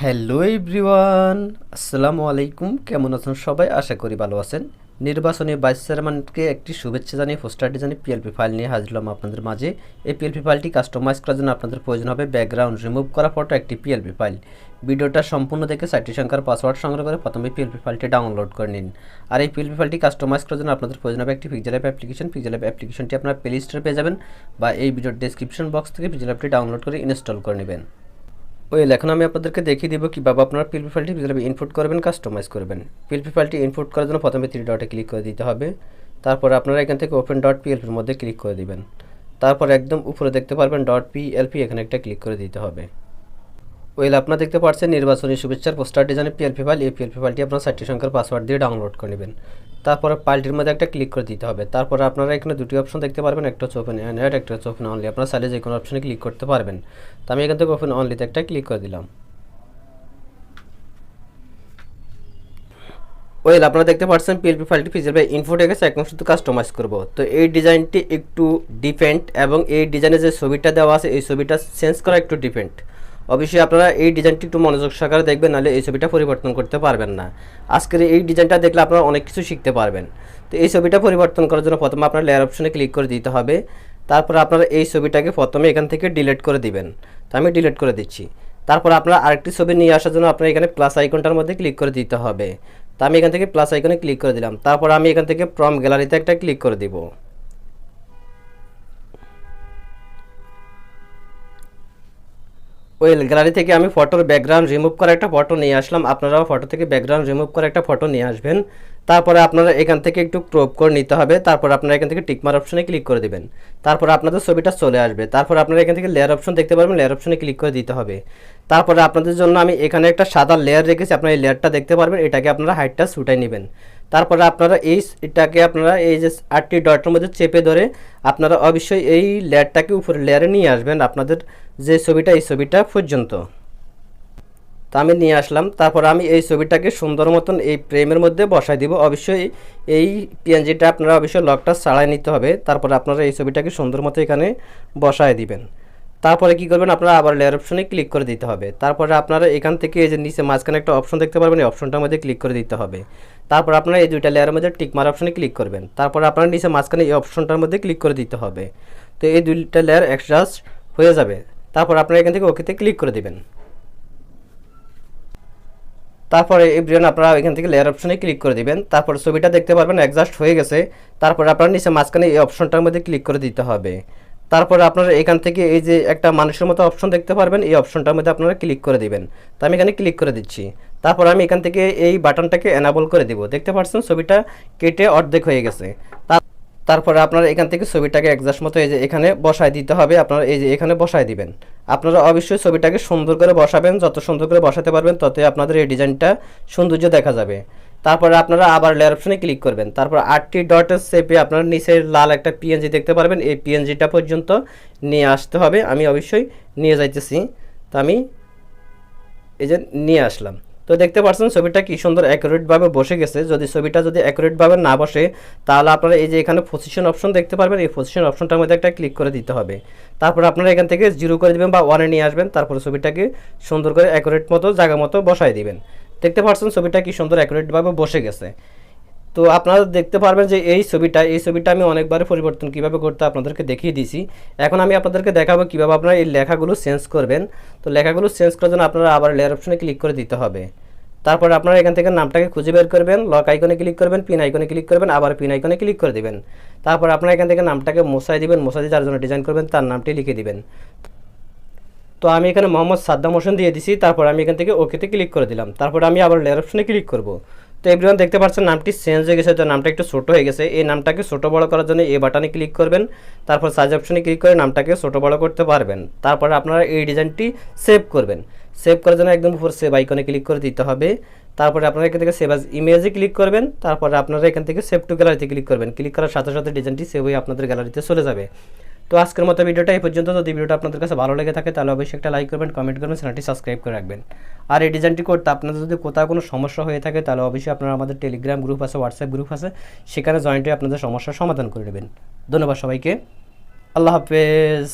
Hello everyone আসসালামু আলাইকুম। কেমন আছেন সবাই? আশা করি ভালো আছেন। নির্বাচনী ভাইস চেয়ারম্যানকে একটি শুভেচ্ছা জানিয়ে, পোস্টার ডিজাইনে পিএলপি ফাইল নিয়ে হাজির হলাম আপনাদের মাঝে। এই পিএলপি ফাইলটি কাস্টমাইজ করার জন্য আপনাদের প্রয়োজন হবে ব্যাকগ্রাউন্ড রিমুভ করা ফটো একটি পিএলপি ফাইল ভিডিওটা সম্পূর্ণ দেখে সাইটটি সংখ্যার পাসওয়ার্ড সংগ্রহ করে প্রথমে পিএলপি ফাইলটি ডাউনলোড করে নিন। আর এই পিএলপি ফাইলটি কাস্টমাইজ করার জন্য আপনাদের প্রয়োজন হবে একটি pixel app application pixel app অ্যাপ্লিকেশনটি আপনার প্লে স্টোরে পেয়ে যাবেন বা এই ভিডিওর ডেসক্রিপশন বক্স থেকে পিকজেল অ্যাপটি ডাউনলোড করে ইনস্টল করে নেবেন। ওয়েল এখন আমি আপনাদেরকে দেখিয়ে দিব কীভাবে আপনারা পিএলপি ফাইলটি কীভাবে ইনপুট করবেন কাস্টমাইজ করবেন। পিএলপি ফাইলটি ইনপুট করার জন্য প্রথমে থ্রি ডটে ক্লিক করে দিতে হবে। তারপর আপনারা এখান থেকে ওপেন ডট পিএলপির মধ্যে ক্লিক করে দিবেন। তারপর একদম উপরে দেখতে পারবেন ডট পিএলপি এখানে একটা ক্লিক করে দিতে হবে। ওয়েল, আপনারা দেখতে পাচ্ছেন নির্বাচনী শুভেচ্ছার পোস্টার ডিজাইনে পিএলপি ফাইল এই পিএলপি ফাইলটি আপনার সাইটটি সংখ্যার পাসওয়ার্ড দিয়ে ডাউনলোড করে নেবেন। তারপরে পাল্টির মধ্যে একটা ক্লিক করে দিতে হবে। তারপরে আপনারা এখানে দুটি অপশন দেখতে পারবেন, একটা হচ্ছে ওপেন অ্যান্ড একটা হচ্ছে ওপেন অনলি আপনারা চাইলে যে কোনো অপশনে ক্লিক করতে পারবেন। তো আমি এখান থেকে ওপেন অনলিতে একটা ক্লিক করে দিলাম। ওয়েল আপনারা দেখতে পাচ্ছেন পিএলপি ফাইলটি ফিচার বাই ইনফোটে গেছে, এখন শুধু কাস্টমাইজ করব। তো এই ডিজাইনটি একটু ডিফেন্ট এবং এই ডিজাইনে যে ছবিটা দেওয়া আছে, এই ছবিটা চেঞ্জ করা একটু ডিফেন্ট অবশ্যই আপনারা এই ডিজাইনটি একটু মনোযোগ সহকারে দেখবেন, নাহলে এই ছবিটা পরিবর্তন করতে পারবেন না। আজকের এই ডিজাইনটা দেখলে আপনারা অনেক কিছু শিখতে পারবেন। তো এই ছবিটা পরিবর্তন করার জন্য প্রথমে আপনার লেয়ার অপশনে ক্লিক করে দিতে হবে। তারপর আপনারা এই ছবিটাকে প্রথমে এখান থেকে ডিলিট করে দিবেন। তো আমি ডিলিট করে দিচ্ছি। তারপর আপনারা আরেকটি ছবি নিয়ে আসার জন্য আপনার এখানে প্লাস আইকনটার মধ্যে ক্লিক করে দিতে হবে। তো আমি এখান থেকে প্লাস আইকনে ক্লিক করে দিলাম। তারপর আমি এখান থেকে প্রম গ্যালারিতে একটা ক্লিক করে দিব। ওয়েল গ্যালারি থেকে আমি ফটোর ব্যাকগ্রাউন্ড রিমুভ করা একটা ফটো নিয়ে আসলাম। আপনারাও ফটো থেকে ব্যাকগ্রাউন্ড রিমুভ করা একটা ফটো নিয়ে আসবেন। তারপরে আপনারা এখান থেকে একটু ক্রপ করে নিতে হবে। তারপর আপনারা এখান থেকে টিকমার অপশনে ক্লিক করে দেবেন। তারপর আপনাদের ছবিটা চলে আসবে। তারপর আপনারা এখান থেকে লেয়ার অপশন দেখতে পারবেন। লেয়ার অপশনে ক্লিক করে দিতে হবে। তারপরে আপনাদের জন্য আমি এখানে একটা সাদা লেয়ার রেখেছি। আপনারা এই লেয়ারটা দেখতে পারবেন। এটাকে আপনারা হাইটটা ছুটাই নেবেন। তারপরে আপনারা এই এটাকে আপনারা এই যে আটটি ডটের মধ্যে চেপে ধরে আপনারা অবশ্যই এই লেয়ারটাকে উপরে লেয়ারে নিয়ে আসবেন আপনাদের যে ছবিটা, এই ছবিটা পর্যন্ত। তা আমি নিয়ে আসলাম। তারপর আমি এই ছবিটাকে সুন্দর মতন এই ফ্রেমের মধ্যে বসাই দিব। অবশ্যই এই পিএনজিটা আপনারা অবশ্যই লকটা ছাড়াই নিতে হবে। তারপর আপনারা এই ছবিটাকে সুন্দর মতো এখানে বসায় দিবেন। তারপরে কি করবেন? আপনারা আবার লেয়ার অপশনে ক্লিক করে দিতে হবে। তারপরে আপনারা এখান থেকে এই যে নিচে মাঝখানে একটা অপশন দেখতে পারবেন, এই অপশনটার মধ্যে ক্লিক করে দিতে হবে। তারপর আপনারা এই দুইটা লেয়ারের মধ্যে টিকমার অপশনে ক্লিক করবেন। তারপর আপনারা নিচে মাঝখানে এই অপশনটার মধ্যে ক্লিক করে দিতে হবে। তো এই দুইটা লেয়ার অ্যাডজাস্ট হয়ে যাবে। তারপর আপনারা এখান থেকে ওকেতে ক্লিক করে দিবেন। তারপরে এভরিওয়ান আপনারা এখান থেকে লেয়ার অপশনে ক্লিক করে দিবেন। তারপর ছবিটা দেখতে পারবেন অ্যাডজাস্ট হয়ে গেছে। তারপর আপনার নিচে মাঝখানে এই অপশনটার মধ্যে ক্লিক করে দিতে হবে। তারপরে আপনারা এখান থেকে এই যে একটা মানুষের মতো অপশন দেখতে পারবেন, এই অপশনটার মধ্যে আপনারা ক্লিক করে দিবেন। তো আমি এখানে ক্লিক করে দিচ্ছি। তারপর আমি এখান থেকে এই বাটনটাকে এনাবল করে দিব। দেখতে পাচ্ছেন ছবিটা কেটে অর্ধেক হয়ে গেছে। তারপরে আপনারা এখান থেকে ছবিটাকে একজাস্ট মতো এই যে এখানে বসায় দিতে হবে, আপনারা এই যে এখানে বসায় দিবেন। আপনারা অবশ্যই ছবিটাকে সুন্দর করে বসাবেন, যত সুন্দর করে বসাতে পারবেন, ততই আপনাদের এই ডিজাইনটা সৌন্দর্য দেখা যাবে। তারপরে আপনারা আবার লেয়ার অপশনে ক্লিক করবেন। তারপর আটটি ডটের সেপে আপনারা নিচের লাল একটা পিএনজি দেখতে পারবেন। এই পিএনজিটা পর্যন্ত নিয়ে আসতে হবে। আমি অবশ্যই নিয়ে যাইতেছি। তো আমি এই যে নিয়ে আসলাম। তো দেখতে পাচ্ছেন ছবিটা কি সুন্দর অ্যাকুরেটভাবে বসে গেছে। যদি ছবিটা যদি অ্যাকুরেটভাবে না বসে, তাহলে আপনারা এই যে এখানে পজিশন অপশন দেখতে পারবেন। এই পজিশন অপশনটার মধ্যে একটা ক্লিক করে দিতে হবে। তারপর আপনারা এখান থেকে জিরো করে দেবেন বা ওয়ানে নিয়ে আসবেন। তারপর ছবিটাকে সুন্দর করে অ্যাকুরেট মতো, জায়গা মতো বসায় দিবেন। দেখতে পাচ্ছেন ছবিটা কি সুন্দর অ্যাকুরেটভাবে বসে গেছে। তো আপনারা দেখতে পারবেন যে এই ছবিটা এই ছবিটা আমি অনেকবার পরিবর্তন কীভাবে করতে আপনাদেরকে দেখিয়ে দিয়েছি। এখন আমি আপনাদেরকে দেখাবো কীভাবে আপনারা এই লেখাগুলো চেঞ্জ করবেন। তো লেখাগুলো চেঞ্জ করার জন্য আপনারা আবার লেয়ার অপশনে ক্লিক করে দিতে হবে। তারপর আপনারা এখান থেকে নামটাকে খুঁজে বের করবেন লক আইকনে ক্লিক করবেন পিন আইকনে ক্লিক করবেন, আবার পিন আইকনে ক্লিক করে দিবেন। তারপর আপনারা এখান থেকে নামটাকে মশাই দিবেন মশাই দিয়ে যার জন্য ডিজাইন করবেন তার নামটি লিখে দিবেন। তো আমি এখানে মোহাম্মদ সাদ্দাম হোসেন দিয়ে দিছি, তারপর আমি এখান থেকে ওকেতে ক্লিক করে দিলাম। তারপর আমি আবার লেয়ার অপশনে ক্লিক করব। তো এভরিওয়ান দেখতে পাচ্ছেন, নামটি চেঞ্জ হয়ে গেছে, তো নামটা একটু ছোটো হয়ে গেছে। এই নামটাকে ছোটো বড় করার জন্য এই বাটনে ক্লিক করবেন, তারপর সাইজ অপশনে ক্লিক করে নামটাকে ছোটো বড় করতে পারবেন। তারপরে আপনারা এই ডিজাইনটি সেভ করবেন। সেভ করার জন্য একদম উপর সেভ আইকনে ক্লিক করে দিতে হবে। তারপরে আপনারা এখান থেকে সেভ আজ ইমেজে ক্লিক করবেন, তারপরে আপনারা এখান থেকে সেভ টু গ্যালারিতে ক্লিক করবেন। ক্লিক করার সাথে সাথে ডিজাইনটি সেভ হয়ে আপনাদের গ্যালারিতে চলে যাবে। তো আজকের মতো ভিডিওটা এই পর্যন্ত। যদি ভিডিওটা আপনাদের কাছে ভালো লেগে থাকে, তাহলে অবশ্যই একটা লাইক করবেন কমেন্ট করবেন, চ্যানেলটি সাবস্ক্রাইব করে রাখবেন। আর এই ডিজাইনটি করতে আপনাদের যদি কোথাও কোনো সমস্যা হয়ে থাকে, তাহলে অবশ্যই আপনারা আমাদের টেলিগ্রাম গ্রুপ আছে হোয়াটসঅ্যাপ গ্রুপ আছে, সেখানে জয়েন্ট আপনাদের সমস্যার সমাধান করে নেবেন। ধন্যবাদ সবাইকে। আল্লাহ হাফেজ।